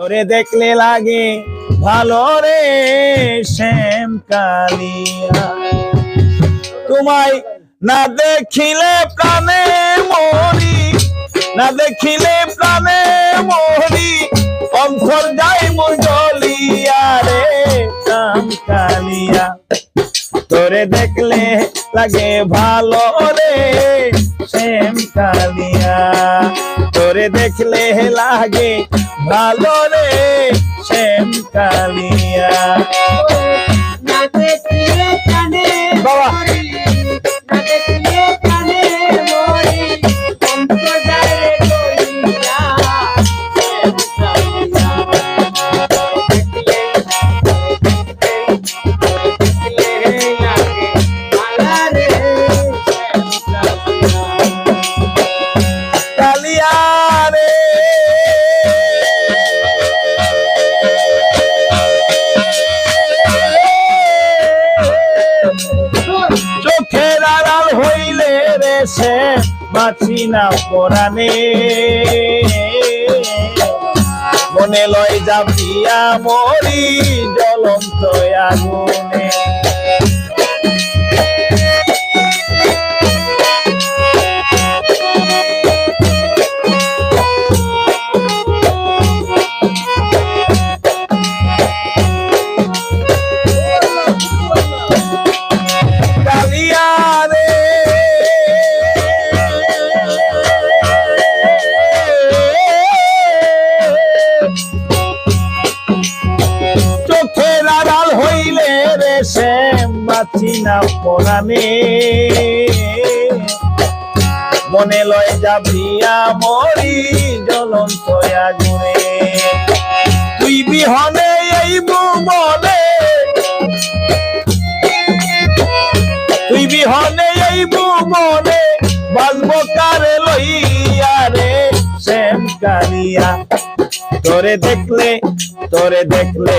তোরে দেখলে লাগে ভালো রে শ্যাম কালিয়া। তোমায় না দেখিলে প্রাণে মরি, না দেখিলে প্রাণে মরি, অন্তর যাই মোর জলিয়া রে শ্যাম কালিয়া। তোরে দেখলে লাগে ভালো রে শ্যাম কালিয়া। তোরে দেখলে লাগে ভালো রে শ্যাম কালিয়া। বাঁচি না পরাণে। মনে লয় যাবিয়া মরি জ্বলন্ত আগুনে। না পরাণে। মনে লয় যাবিয়া মরি জ্বলন্ত আগুনে। তুই বিহনে এই মনে তুই বিহনে এই মনে বাজবো কারে লইয়া রে শ্যাম কালিয়া। তোরে দেখলে তোরে দেখলে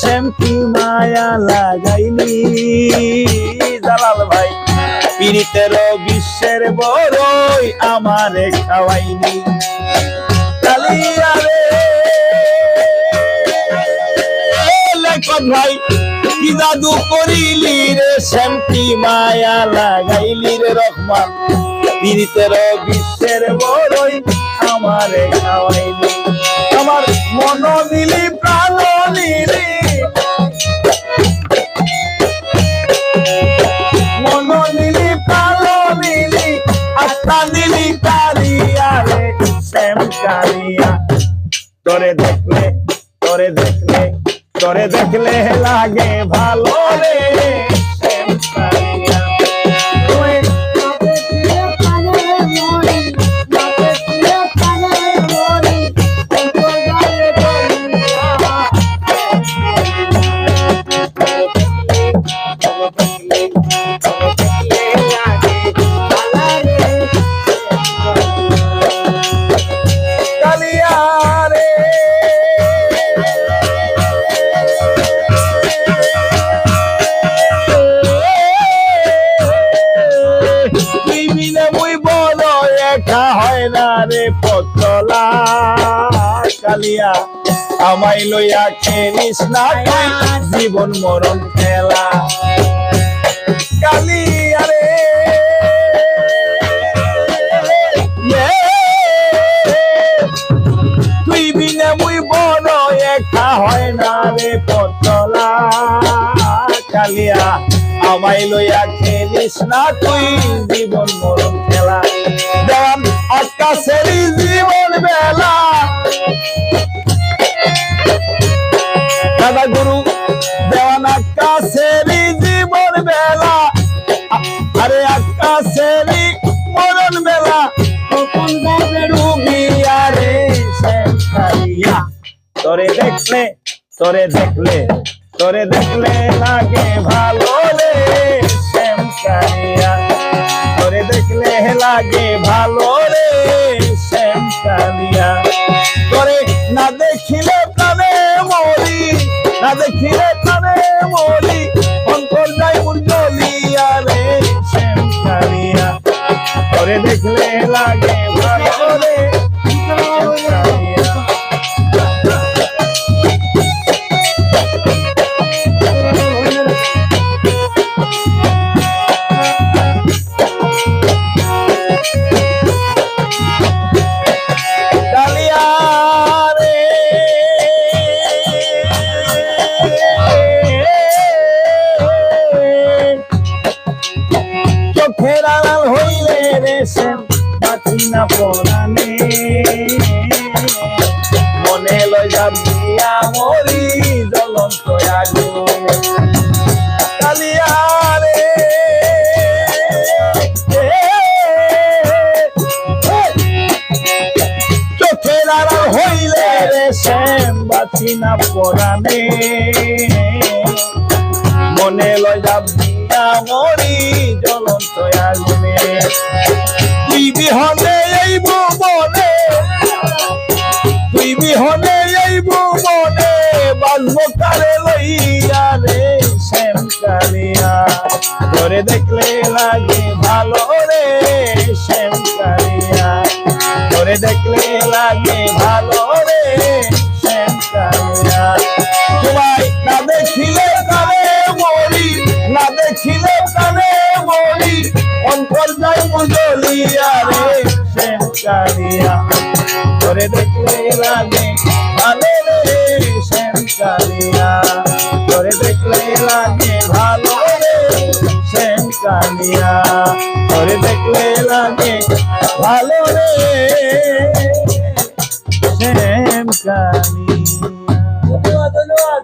করিলি মায়া লাগাইলি। জালাল ভাই, পীড়িতের বিশ্বের বড়ই আমারে খাওয়াইনি কালিয়া লেখক ভাই, কি জাদু করিলি রে শ্যামকি মায়া লাগাইলি রে রহমান? পীড়িতের বিশ্বের বড়ই আমারে খাওয়াইলি। কালিয়া তোরে দেখলে তোরে দেখলে তোরে দেখলে লাগে ভালো রে না পতলা কালিয়া আমাই লইয়া খেলিস না জীবন মরণ খেলা। আমাই লইয়া খেলি করিস না তুই জীবন মরণ খেলা। আকাশেরই জীবন বেলা। দাদা গুরু, দেওয়ান আকাশেরই জীবন বেলা। আরে আকাশেরই মরণ বেলা। কখন যাবে ডুবিয়া রে তোরে দেখলে তোরে দেখলে তোরে দেখলে লাগে ভালো রে তোরে দেখলে লাগে ভালো রে শ্যামকারিয়া তোরে না দেখিলে প্রাণে মরি না দেখিলে প্রাণে মরি অন্তর যাই উর্জলিয়া রে শ্যামকারিয়া করে দেখলে লাগে চোখের আড়াল হইলে রে শ্যাম, বাঁচি না মনে লয় যাবিয়া মরি জ্বলন্ত আগুন। কালিয়া চোখের আড়াল হইলে রে শ্যাম, বাঁচি না পরাণে। মনে লয় যাবিয়া মরি জ্বলন্ত তুই বিহনে এই ভুবনে তুই বিহনে এই ভুবনে লইয়া রে শ্যাম কালিয়া দেখলে লাগে ভালো রে শ্যাম কালিয়া দেখলে লাগে ভালো মুজলিয়া রে শ্যাম কালিয়া করে দেখলে লাগে ভালো রে শ্যাম কালিয়া করে দেখলে লাগে ভালো রে শ্যাম কালিয়া করে দেখলে লাগে ভালো রে শ্যাম কালিয়া ধন্যবাদ ধন্যবাদ